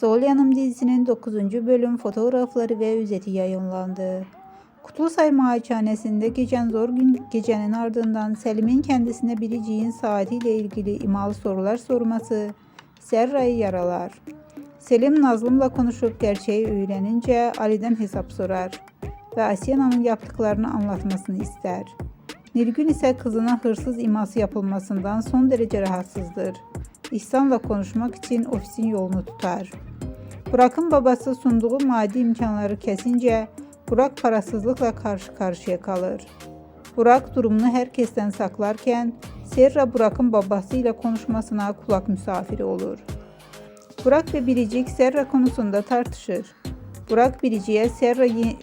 Sol Yanım dizisinin 9. bölüm fotoğrafları ve özeti yayınlandı. Kutlusay Malikanesi'nde geçen zor gün gecenin ardından Selim'in kendisine Biricik'in saatiyle ilgili imalı sorular sorması Serra'yı yaralar. Selim Nazlım'la konuşup gerçeği öğrenince Ali'den hesap sorar ve Asiyana'nın yaptıklarını anlatmasını ister. Nilgün ise kızına hırsız iması yapılmasından son derece rahatsızdır. İhsan'la konuşmak için ofisin yolunu tutar. Burak'ın babası sunduğu maddi imkanları kesince Burak parasızlıkla karşı karşıya kalır. Burak durumunu herkesten saklarken Serra Burak'ın babasıyla konuşmasına kulak misafiri olur. Burak ve Biricik Serra konusunda tartışır. Burak Biricik'e Serra ye-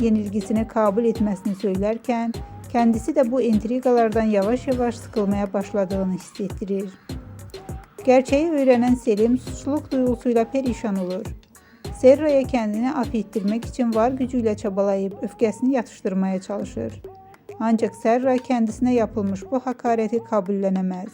yenilgisini kabul etmesini söylerken kendisi de bu entrigalardan yavaş yavaş sıkılmaya başladığını hissettirir. Gerçeği öğrenen Selim suçluluk duygusuyla perişan olur. Serra'ya kendini affettirmek için var gücüyle çabalayıp öfkesini yatıştırmaya çalışır. Ancak Serra kendisine yapılmış bu hakareti kabullenemez.